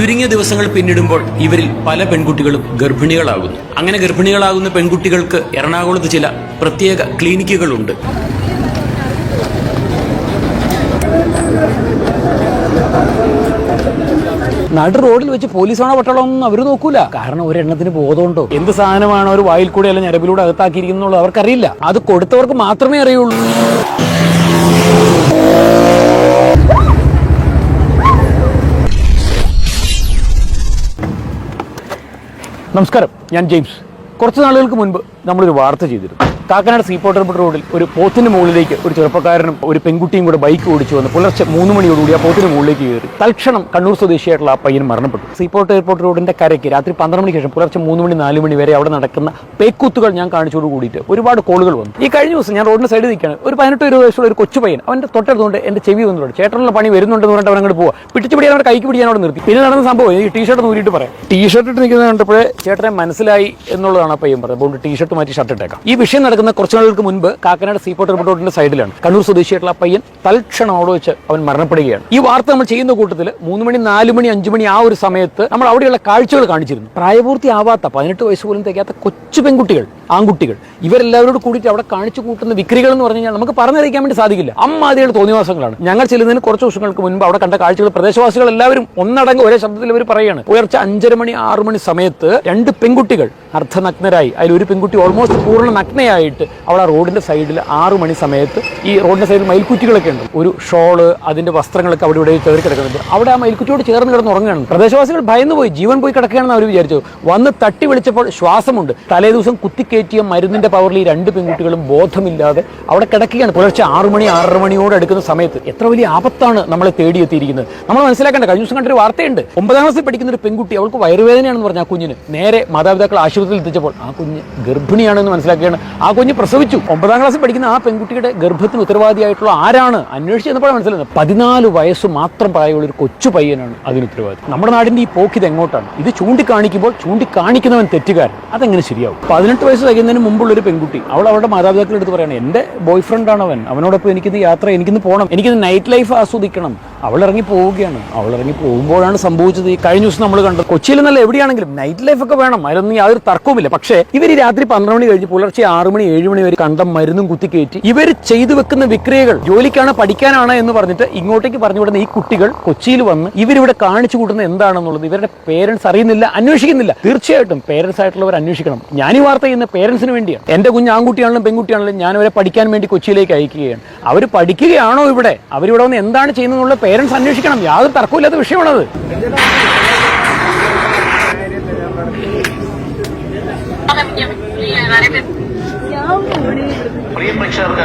ചുരുങ്ങിയ ദിവസങ്ങൾ പിന്നിടുമ്പോൾ ഇവരിൽ പല പെൺകുട്ടികളും ഗർഭിണികളാകുന്നു. അങ്ങനെ ഗർഭിണികളാകുന്ന പെൺകുട്ടികൾക്ക് എറണാകുളത്ത് ചില പ്രത്യേക ക്ലിനിക്കുകളുണ്ട്. നടു റോഡിൽ വെച്ച് പോലീസാണോ പട്ടാളമൊന്നും അവർ നോക്കൂല. കാരണം ഒരെണ്ണത്തിന് ബോധമുണ്ടോ? എന്ത് സാധനമാണ് ഒരു വായിൽ കൂടെ അല്ല ഞരമ്പിലൂടെ അകത്താക്കിയിരിക്കുന്നുള്ളൂ അവർക്കറിയില്ല. അത് കൊടുത്തവർക്ക് മാത്രമേ അറിയുള്ളൂ. നമസ്കാരം ഞാൻ ജെയിംസ്. കുറച്ച് നാളുകൾക്ക് മുൻപ് നമ്മളൊരു വാർത്ത ചെയ്തിരുന്നു. കാക്കനാട് സീപോർട്ട് എയർപോർട്ട് റോഡിൽ ഒരു പോത്തിന്റെ മുകളിലേക്ക് ഒരു ചെറുപ്പക്കാരനും ഒരു പെൺകുട്ടിയും കൂടെ ബൈക്ക് ഓടിച്ചു വന്ന് പുലർച്ചെ മൂന്ന് മണിയോടുകൂടി ആ പോത്തിന്റെ മുകളിലേക്ക് കയറി. തൽക്ഷണം കണ്ണൂർ സ്വദേശിയായിട്ടുള്ള ആ പയ്യൻ മരണപ്പെട്ടു. സീപോർട്ട് എയർപോർട്ട് റോഡിന്റെ കരയ്ക്ക് രാത്രി പന്ത്രണ്ട് മണിക്ക് ശേഷം പുലർച്ചെ മൂന്ന് മണി നാല് മണി വരെ അവിടെ നടക്കുന്ന പേക്കൂത്തുകൾ ഞാൻ കാണിച്ചോട് കൂടിയിട്ട് ഒരുപാട് കോളുകൾ വന്നു. ഈ കഴിഞ്ഞ ദിവസം ഞാൻ റോഡിന്റെ സൈഡിൽ നിൽക്കുകയാണ്. ഒരു പതിനെട്ട് ഇരുപത് വയസ്സുള്ള ഒരു കൊച്ചു പയ്യൻ അവന്റെ തൊട്ടടുത്തുകൊണ്ട് എന്റെ ചെവി വന്നിട്ടുണ്ട്. ചേട്ടനുള്ള പണി വരുന്നുണ്ടെന്ന് പറഞ്ഞിട്ട് അവൻ അങ്ങോട്ട് പോവാ. പിടിച്ചു പിടിയാൻ അവരുടെ കൈക്ക് പിടിയാൻ അവിടെ നിർത്തി. പിന്നെ നടന്ന സംഭവം ഈ ടീഷർട്ട് നൂരിട്ട് പറയാം. ടീഷർട്ട് ഇട്ട് നിൽക്കുന്നത് കണ്ടപ്പോഴേ ചേട്ടനെ മനസ്സിലായി എന്നുള്ളതാണ് ആ പയ്യൻ പറഞ്ഞത്. അതുകൊണ്ട് ടീഷർട്ട് മാറ്റി ഷർട്ട് ഇട്ടേക്കാം. ഈ വിഷയം നടക്കുന്ന കുറച്ച് നാളുകൾക്ക് മുൻപ് കാക്കനാട് സീപോർട്ട് റിപ്പോർട്ട് റോഡിന്റെ സൈഡിലാണ്. കണ്ണൂർ സ്വദേശിയായിട്ടുള്ള പയ്യൻ തൽക്ഷണം അവിടെ വെച്ച് അവൻ മരണപ്പെടുകയാണ്. ഈ വാർത്ത നമ്മൾ ചെയ്യുന്ന കൂട്ടത്തിൽ മൂന്ന് മണി നാല് മണി അഞ്ചു മണി ആ ഒരു സമയത്ത് നമ്മൾ അവിടെയുള്ള കാഴ്ചകൾ കാണിച്ചിരുന്നു. പ്രായപൂർത്തി ആവാത്ത പതിനെട്ട് വയസ്സ് പോലും തികയാത്ത കൊച്ചു പെൺകുട്ടികൾ ആൺകുട്ടികൾ. ഇവരെല്ലാവരോട് കൂടിയിട്ട് അവിടെ കാണിച്ചു കൂട്ടുന്ന വിക്രികൾ എന്ന് പറഞ്ഞു കഴിഞ്ഞാൽ നമുക്ക് പറഞ്ഞറിയിക്കാൻ വേണ്ടി സാധിക്കില്ല. അമ്മാതിയുടെ തോന്നിവാസങ്ങളാണ് ഞങ്ങൾ ചെല്ലുന്നതിന് കുറച്ച് വർഷങ്ങൾക്ക് മുൻപ് അവിടെ കണ്ട കാഴ്ചകൾ പ്രദേശവാസികൾ എല്ലാവരും ഒന്നടങ്ക് ഒരേ ശബ്ദത്തിൽ അവർ പറയുകയാണ്. ഉയർച്ച അഞ്ചര മണി ആറു മണി സമയത്ത് രണ്ട് പെൺകുട്ടികൾ അർദ്ധനഗ്നരായി. അതിൽ ഒരു പെൺകുട്ടി ഓൾമോസ്റ്റ് പൂർണ നഗ്നയായിട്ട് അവിടെ റോഡിന്റെ സൈഡിൽ ആറു മണി സമയത്ത് ഈ റോഡിന്റെ സൈഡിൽ മയിൽക്കുറ്റികളൊക്കെ ഉണ്ട്. ഒരു ഷോൾ അതിന്റെ വസ്ത്രങ്ങളൊക്കെ അവിടെ ഇവിടെ ചേർത്ത് കിടക്കുന്നുണ്ട്. അവിടെ ആ മയിൽക്കുറ്റിയോട് ചേർന്ന് കിടന്ന് ഉറങ്ങുകയാണ്. പ്രദേശവാസികൾ ഭയന്നു പോയി ജീവൻ പോയി കിടക്കുകയാണെന്ന് അവർ വിചാരിച്ചു. വന്ന് തട്ടി വിളിച്ചപ്പോൾ ശ്വാസമുണ്ട്. തലേ ദിവസം കുത്തിക്കയറ്റിയ മരുന്നിന്റെ പവറിൽ ഈ രണ്ട് പെൺകുട്ടികളും ബോധമില്ലാതെ അവിടെ കിടക്കുകയാണ്. പുലർച്ചെ ആറ് മണി ആറര മണിയോട് അടുക്കുന്ന സമയത്ത് എത്ര വലിയ ആപത്താണ് നമ്മളെ തേടിയെത്തിയിരിക്കുന്നത്. നമ്മൾ മനസ്സിലാക്കേണ്ട കഴിഞ്ഞ ദിവസം കണ്ടൊരു വാർത്തയുണ്ട്. ഒമ്പതാം ക്ലാസ്സിൽ പഠിക്കുന്ന ഒരു പെൺകുട്ടി അവൾക്ക് വയറുവേദനയാണെന്ന് പറഞ്ഞ ആ കുഞ്ഞിന് നേരെ മാതാപിതാക്കൾ ആശുപത്രിയിൽ എത്തിച്ചപ്പോൾ ആ കുഞ്ഞ് ഗർഭിണിയാണെന്ന് മനസ്സിലാക്കുകയാണ്. ആ കുഞ്ഞ് പ്രസവിച്ചു. ഒമ്പതാം ക്ലാസ്സിൽ പഠിക്കുന്ന ആ പെൺകുട്ടിയുടെ ഗർഭത്തിന് ഉത്തരവാദിയായിട്ടുള്ള ആരാണ്? അന്വേഷിച്ച് എന്നപ്പോഴാണ് മനസ്സിലായത്. പതിനാല് വയസ്സ് മാത്രം പ്രായമുള്ള ഒരു കൊച്ചു പയ്യനാണ് അതിന് ഉത്തരവാദി. നമ്മുടെ നാടിന്റെ ഈ പോക്ക് ഇത് എങ്ങോട്ടാണ് ഇത് ചൂണ്ടിക്കാണിക്കുമ്പോൾ ചൂണ്ടിക്കാണിക്കുന്നവൻ തെറ്റുകാരൻ. അതെങ്ങനെ ശരിയാവും? പതിനെട്ട് വയസ്സ് കഴിയുന്നതിന് മുമ്പുള്ള ഒരു പെൺകുട്ടി. അവൾ അവളുടെ മാതാപിതാക്കളുടെ അടുത്ത് പറയണം എന്റെ ബോയ് ഫ്രണ്ട് ആണ് അവൻ. അവനോടൊപ്പം എനിക്കിന്ന് യാത്ര എനിക്കിന്ന് പോകണം എനിക്കിന്ന് നൈറ്റ് ലൈഫ് ആസ്വദിക്കണം. അവൾ ഇറങ്ങി പോവുകയാണ്. അവൾ ഇറങ്ങി പോകുമ്പോഴാണ് സംഭവിച്ചത് ഈ കഴിഞ്ഞ ദിവസം നമ്മൾ കണ്ടത്. കൊച്ചിയിൽ നല്ല എവിടെയാണെങ്കിലും നൈറ്റ് ലൈഫ് ഒക്കെ വേണം. അതിലൊന്നും യാതൊരു തർക്കവുമില്ല. പക്ഷേ ഇവർ രാത്രി പന്ത്രണ്ട് മണി കഴിഞ്ഞ് പുലർച്ചെ ആറ് മണി ഏഴ് മണി വരെ കണ്ടം മരുന്നും കുത്തിക്കയറ്റി ഇവർ ചെയ്തു വെക്കുന്ന വിക്രിയകൾ ജോലിക്കാണ് പഠിക്കാനാണ് എന്ന് പറഞ്ഞിട്ട് ഇങ്ങോട്ടേക്ക് പറഞ്ഞു വിടുന്ന ഈ കുട്ടികൾ കൊച്ചിയിൽ വന്ന് ഇവരിവിടെ കാണിച്ചു കൂട്ടുന്ന എന്താണെന്നുള്ളത് ഇവരുടെ പേരൻസ് അറിയുന്നില്ല അന്വേഷിക്കുന്നില്ല. തീർച്ചയായിട്ടും പേരൻസ് ആയിട്ടുള്ളവർ അന്വേഷിക്കണം. ഞാൻ ഈ വാർത്ത ചെയ്യുന്ന പേരൻസിന് വേണ്ടിയാണ്. എന്റെ കുഞ്ഞ് ആൺകുട്ടിയാണെങ്കിലും പെൺകുട്ടിയാണെങ്കിലും ഞാൻ അവരെ പഠിക്കാൻ വേണ്ടി കൊച്ചിയിലേക്ക് അയക്കുകയാണ്. അവർ പഠിക്കുകയാണോ ഇവിടെ? അവരിവിടെ വന്ന് എന്താണ് ചെയ്യുന്നതെന്നുള്ള പേരൻസ് അന്വേഷിക്കണം. യാതൊരു തർക്കമില്ലാത്ത വിഷയമാണത്. പ്രിയ പ്രേക്ഷകർക്ക്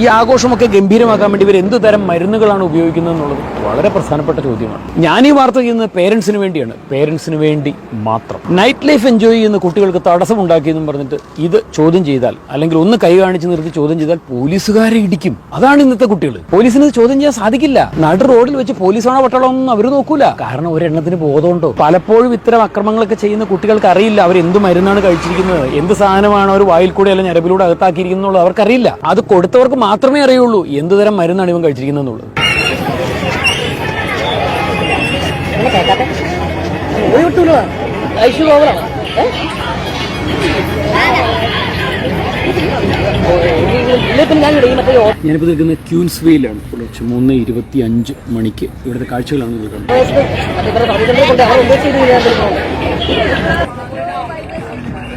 ഈ ആഘോഷമൊക്കെ ഗംഭീരമാക്കാൻ വേണ്ടി ഇവർ എന്ത് തരം മരുന്നുകളാണ് ഉപയോഗിക്കുന്നത് എന്നുള്ളത് വളരെ പ്രധാനപ്പെട്ട ചോദ്യമാണ്. ഞാൻ ഈ വാർത്ത ചെയ്യുന്നത് പേരൻസിന് വേണ്ടിയാണ്. പേരൻസിന് വേണ്ടി മാത്രം. നൈറ്റ് ലൈഫ് എൻജോയ് ചെയ്യുന്ന കുട്ടികൾക്ക് തടസ്സമുണ്ടാക്കിയെന്നും പറഞ്ഞിട്ട് ഇത് ചോദ്യം ചെയ്താൽ അല്ലെങ്കിൽ ഒന്ന് കൈ കാണിച്ച് നിർത്തി ചോദ്യം ചെയ്താൽ പോലീസുകാരെ ഇടിക്കും. അതാണ് ഇന്നത്തെ കുട്ടികൾ. പോലീസിന് ചോദ്യം ചെയ്യാൻ സാധിക്കില്ല. നടു റോഡിൽ വെച്ച് പോലീസാണോ പട്ടാളമൊന്നും അവർ നോക്കൂല. കാരണം ഒരെണ്ണത്തിന് ബോധമുണ്ടോ? പലപ്പോഴും ഇത്തരം അക്രമങ്ങളൊക്കെ ചെയ്യുന്ന കുട്ടികൾക്ക് അറിയില്ല. അവർ എന്ത് മരുന്നാണ് കഴിച്ചിരിക്കുന്നത്? എന്ത് സാധനമാണ് അവർ വായിൽ കൂടെ അല്ലെങ്കിൽ ഞരമ്പിലൂടെ അകത്താക്കിയിരിക്കുന്നത് അവർക്കറിയില്ല. അത് കൊടുത്തവർക്ക് മാത്രമേ അറിയുള്ളൂ എന്ത് തരം മരുന്നാണ് ഇവൻ കഴിച്ചിരിക്കുന്നത് എന്നുള്ളത് ഞാനിപ്പോൾ നിൽക്കുന്ന ക്യൂൻസ് വെയിലാണ് പുലർച്ചെ മൂന്ന് ഇരുപത്തി അഞ്ച് മണിക്ക് ഇവിടുത്തെ കാഴ്ചകളാണ് നിൽക്കുന്നത്.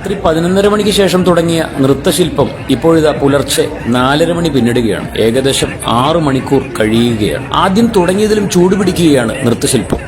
രാത്രി പതിനൊന്നര മണിക്ക് ശേഷം തുടങ്ങിയ നൃത്തശില്പം ഇപ്പോഴിതാ പുലർച്ചെ നാലര മണി പിന്നിടുകയാണ് ഏകദേശം ആറു മണിക്കൂർ കഴിയുകയാണ് ആദ്യം തുടങ്ങിയതിലും ചൂടുപിടിക്കുകയാണ് നൃത്തശില്പം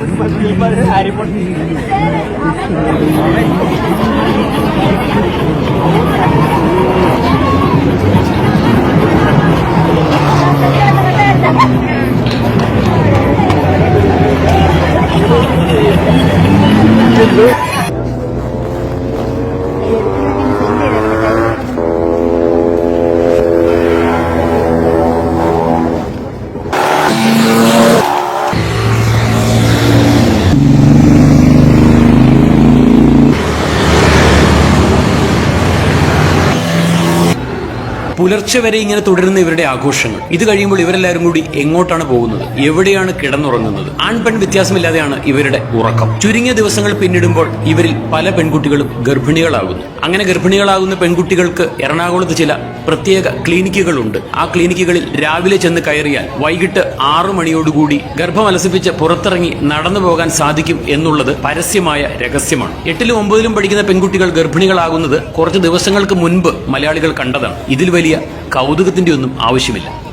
പുലർച്ചെ വരെ ഇങ്ങനെ തുടരുന്ന ഇവരുടെ ആഘോഷങ്ങൾ. ഇത് കഴിയുമ്പോൾ ഇവരെല്ലാവരും കൂടി എങ്ങോട്ടാണ് പോകുന്നത്? എവിടെയാണ് കിടന്നുറങ്ങുന്നത്? ആൺപെൺ വ്യത്യാസമില്ലാതെയാണ് ഇവരുടെ ഉറക്കം. ചുരുങ്ങിയ ദിവസങ്ങൾ പിന്നിടുമ്പോൾ ഇവരിൽ പല പെൺകുട്ടികളും ഗർഭിണികളാകുന്നു. അങ്ങനെ ഗർഭിണികളാകുന്ന പെൺകുട്ടികൾക്ക് എറണാകുളത്ത് ചില പ്രത്യേക ക്ലിനിക്കുകളുണ്ട്. ആ ക്ലിനിക്കുകളിൽ രാവിലെ ചെന്ന് കയറിയാൽ വൈകിട്ട് ആറു മണിയോടുകൂടി ഗർഭമലസിപ്പിച്ച് പുറത്തിറങ്ങി നടന്നു പോകാൻ സാധിക്കും എന്നുള്ളത് പരസ്യമായ രഹസ്യമാണ്. എട്ടിലും ഒമ്പതിലും പഠിക്കുന്ന പെൺകുട്ടികൾ ഗർഭിണികളാകുന്നത് കുറച്ച് ദിവസങ്ങൾക്ക് മുൻപ് മലയാളികൾ കണ്ടതാണ്. ഇതിൽ വലിയ കൗതുകത്തിന്റെ ഒന്നും ആവശ്യമില്ല.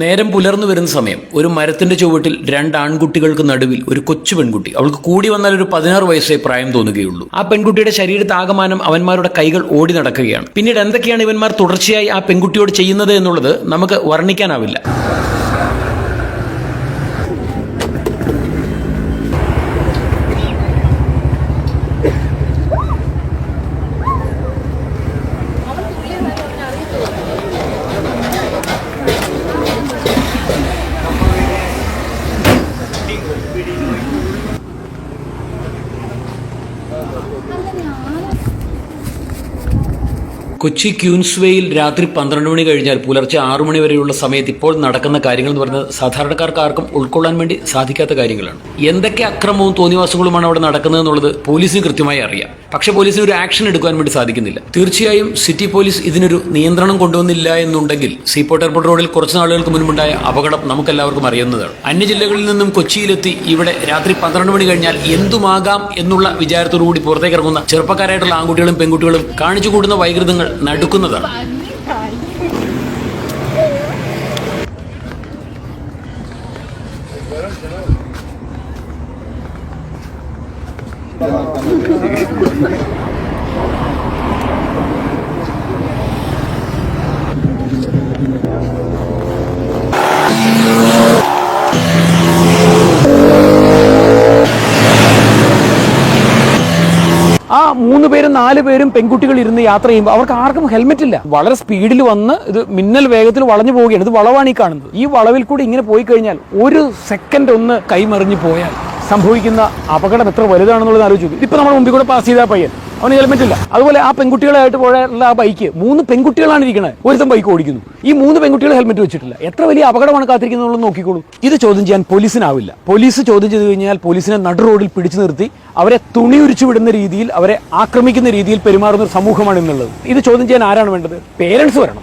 നേരം പുലർന്നു വരുന്ന സമയം ഒരു മരത്തിന്റെ ചുവട്ടിൽ രണ്ട് ആൺകുട്ടികൾക്ക് നടുവിൽ ഒരു കൊച്ചു പെൺകുട്ടി. അവൾക്ക് കൂടി വന്നാൽ ഒരു പതിനാറ് വയസ്സേ പ്രായം തോന്നുകയുള്ളൂ. ആ പെൺകുട്ടിയുടെ ശരീരത്താകമാനം അവന്മാരുടെ കൈകൾ ഓടി നടക്കുകയാണ്. പിന്നീട് എന്തൊക്കെയാണ് ഇവന്മാർ തുടർച്ചയായി ആ പെൺകുട്ടിയോട് ചെയ്യുന്നത് എന്നുള്ളത് നമുക്ക് വർണിക്കാനാവില്ല. കൊച്ചി ക്യൂൻസ്വേയിൽ രാത്രി പന്ത്രണ്ട് മണി കഴിഞ്ഞാൽ പുലർച്ചെ ആറു മണി വരെയുള്ള സമയത്ത് ഇപ്പോൾ നടക്കുന്ന കാര്യങ്ങൾ എന്ന് പറയുന്നത് സാധാരണക്കാർക്ക് ആർക്കും ഉൾക്കൊള്ളാൻ വേണ്ടി സാധിക്കാത്ത കാര്യങ്ങളാണ്. എന്തൊക്കെ അക്രമവും തോന്നിവാസങ്ങളുമാണ് അവിടെ നടക്കുന്നത് എന്നുള്ളത് പോലീസിന് കൃത്യമായി അറിയാം. പക്ഷേ പോലീസിന് ഒരു ആക്ഷൻ എടുക്കാൻ വേണ്ടി സാധിക്കുന്നില്ല. തീർച്ചയായും സിറ്റി പോലീസ് ഇതിനൊരു നിയന്ത്രണം കൊണ്ടുവന്നില്ല എന്നുണ്ടെങ്കിൽ സീപോർട്ട് എയർപോർട്ട് റോഡിൽ കുറച്ച് നാളുകൾക്ക് മുൻപുണ്ടായ അപകടം നമുക്കെല്ലാവർക്കും അറിയുന്നതാണ്. അന്യ ജില്ലകളിൽ നിന്നും കൊച്ചിയിലെത്തി ഇവിടെ രാത്രി പന്ത്രണ്ട് മണി കഴിഞ്ഞാൽ എന്തുമാകാം എന്നുള്ള വിചാരത്തോടുകൂടി പുറത്തേക്ക് ഇറങ്ങുന്ന ചെറുപ്പക്കാരായിട്ടുള്ള ആൺകുട്ടികളും പെൺകുട്ടികളും കാണിച്ചു കൂടുന്ന വൈകൃതങ്ങൾ നടുക്കുന്നതാണ്. ആ മൂന്ന് പേരും നാല് പേരും പെൺകുട്ടികൾ ഇരുന്ന് യാത്ര ചെയ്യുമ്പോൾ അവർക്ക് ആർക്കും ഹെൽമെറ്റ് ഇല്ല. വളരെ സ്പീഡിൽ വന്ന് ഇത് മിന്നൽ വേഗത്തിൽ വളഞ്ഞു പോവുകയാണ്. ഇത് വളവാണ് ഈ കാണുന്നത്. ഈ വളവിൽ കൂടി ഇങ്ങനെ പോയി കഴിഞ്ഞാൽ ഒരു സെക്കൻഡ് ഒന്ന് കൈമറിഞ്ഞു പോയാൽ സംഭവിക്കുന്ന അപകടം എത്ര വലുതാണെന്നുള്ളത് ആലോചിച്ചു. ഇപ്പൊ നമ്മുടെ മുമ്പിൽ കൂടെ പാസ് ചെയ്ത പയ്യൻ. അവന് ഹെൽമെറ്റ് ഇല്ല. അതുപോലെ ആ പെൺകുട്ടികളായിട്ട് പോയുള്ള ആ ബൈക്ക് മൂന്ന് പെൺകുട്ടികളാണ് ഇരിക്കുന്നത് ഒരുത്തം ബൈക്ക് ഓടിക്കുന്നു. ഈ മൂന്ന് പെൺകുട്ടികൾ ഹെൽമെറ്റ് വെച്ചിട്ടില്ല. എത്ര വലിയ അപകടമാണ് കാത്തിരിക്കുന്നത് നോക്കിക്കോളൂ. ഇത് ചോദ്യം ചെയ്യാൻ പോലീസിനാവില്ല. പോലീസ് ചോദ്യം ചെയ്തു കഴിഞ്ഞാൽ പോലീസിനെ നടു റോഡിൽ പിടിച്ചു നിർത്തി അവരെ തുണി ഉരിച്ചു വിടുന്ന രീതിയിൽ അവരെ ആക്രമിക്കുന്ന രീതിയിൽ പെരുമാറുന്ന ഒരു സമൂഹമാണ് ഇന്നുള്ളത്. ഇത് ചോദ്യം ചെയ്യാൻ ആരാണ് വേണ്ടത്? പേരൻസ് വരണം.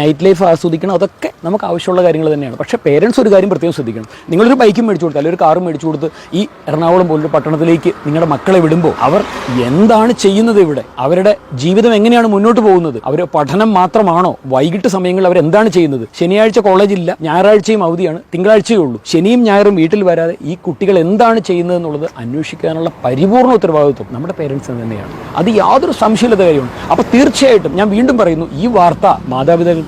നൈറ്റ് ലൈഫ് ആസ്വദിക്കണം അതൊക്കെ നമുക്ക് ആവശ്യമുള്ള കാര്യങ്ങൾ തന്നെയാണ്. പക്ഷേ പേരൻസ് ഒരു കാര്യം പ്രത്യേകം ശ്രദ്ധിക്കണം. നിങ്ങളൊരു ബൈക്കും മേടിച്ചു കൊടുത്ത് അല്ലെങ്കിൽ ഒരു കാറും മേടിച്ചു കൊടുത്ത് ഈ എറണാകുളം പോലൊരു പട്ടണത്തിലേക്ക് നിങ്ങളുടെ മക്കളെ വിടുമ്പോൾ അവർ എന്താണ് ചെയ്യുന്നത് ഇവിടെ? അവരുടെ ജീവിതം എങ്ങനെയാണ് മുന്നോട്ട് പോകുന്നത്? അവർ പഠനം മാത്രമാണോ? വൈകിട്ട് സമയങ്ങളിൽ അവർ എന്താണ് ചെയ്യുന്നത്? ശനിയാഴ്ച കോളേജില്ല ഞായറാഴ്ചയും അവധിയാണ് തിങ്കളാഴ്ചയേ ഉള്ളൂ. ശനിയും ഞായറും വീട്ടിൽ വരാതെ ഈ കുട്ടികൾ എന്താണ് ചെയ്യുന്നത് എന്നുള്ളത് അന്വേഷിക്കാനുള്ള പരിപൂർണ ഉത്തരവാദിത്വം നമ്മുടെ പേരൻസിന് തന്നെയാണ്. അത് യാതൊരു സംശയമില്ലാത്ത കാര്യമാണ്. അപ്പോൾ തീർച്ചയായിട്ടും ഞാൻ വീണ്ടും പറയുന്നു ഈ വാർത്ത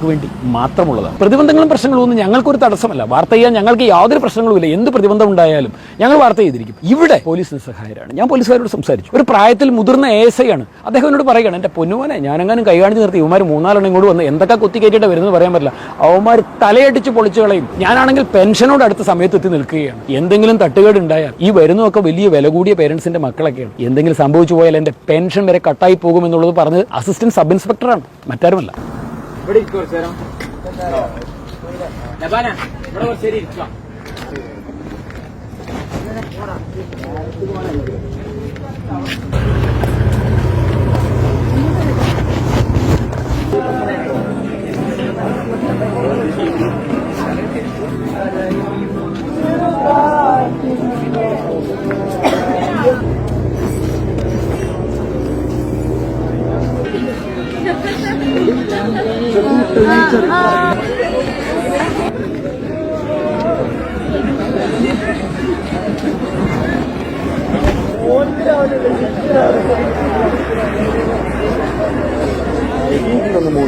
മാതാപിതാക്കൾക്ക് വേണ്ടി മാത്രമുള്ളതാണ്. പ്രതിബന്ധങ്ങളും പ്രശ്നങ്ങളും ഒന്നും ഞങ്ങൾക്കൊരു തടസ്സമല്ല. വാർത്ത ചെയ്യാൻ ഞങ്ങൾക്ക് യാതൊരു പ്രശ്നങ്ങളും ഇല്ല. എന്ത് പ്രതിബന്ധം ഉണ്ടായാലും ഞങ്ങൾ വാർത്ത ചെയ്തിരിക്കും. ഇവിടെ പോലീസ് നിസ്സഹായരാണ്. ഞാൻ പോലീസുകാരോട് സംസാരിച്ചു. ഒരു പ്രായത്തിൽ മുതിർന്ന എ എസ് ഐ ആണ്. അദ്ദേഹം എന്നോട് പറയുകയാണ് എന്റെ പൊന്നുവനെ ഞാനെങ്ങാനും കൈകാണിച്ച് നിർത്തി. ഇവന്മാർ മൂന്നാലെണ്ണം ഇങ്ങോട്ട് വന്ന് എന്തൊക്കെ കുത്തി കയറ്റിയിട്ട് വരുന്നത് പറയാൻ പറ്റില്ല. അവന്മാർ തലയടിച്ച് പൊളിച്ചു കളയും. ഞാനാണെങ്കിൽ പെൻഷനോട് അടുത്ത സമയത്ത് എത്തി നിൽക്കുകയാണ്. എന്തെങ്കിലും തട്ടുകേട് ഉണ്ടായാൽ ഈ വരുന്നൊക്കെ വലിയ വില കൂടിയ പേരൻസിന്റെ മക്കളൊക്കെയാണ്. എന്തെങ്കിലും സംഭവിച്ചു പോയാൽ എന്റെ പെൻഷൻ വരെ കട്ടായി പോകും എന്നുള്ളത് പറഞ്ഞത് അസിസ്റ്റന്റ് സബ് ഇൻസ്പെക്ടറാണ്. മറ്റാരുമല്ല. ഇവിടെ ഇരിക്കും കുറച്ചു നേരം. ലബാന ഇവിടെ കുറച്ചു നേരം ഇരിക്കാം Hanım o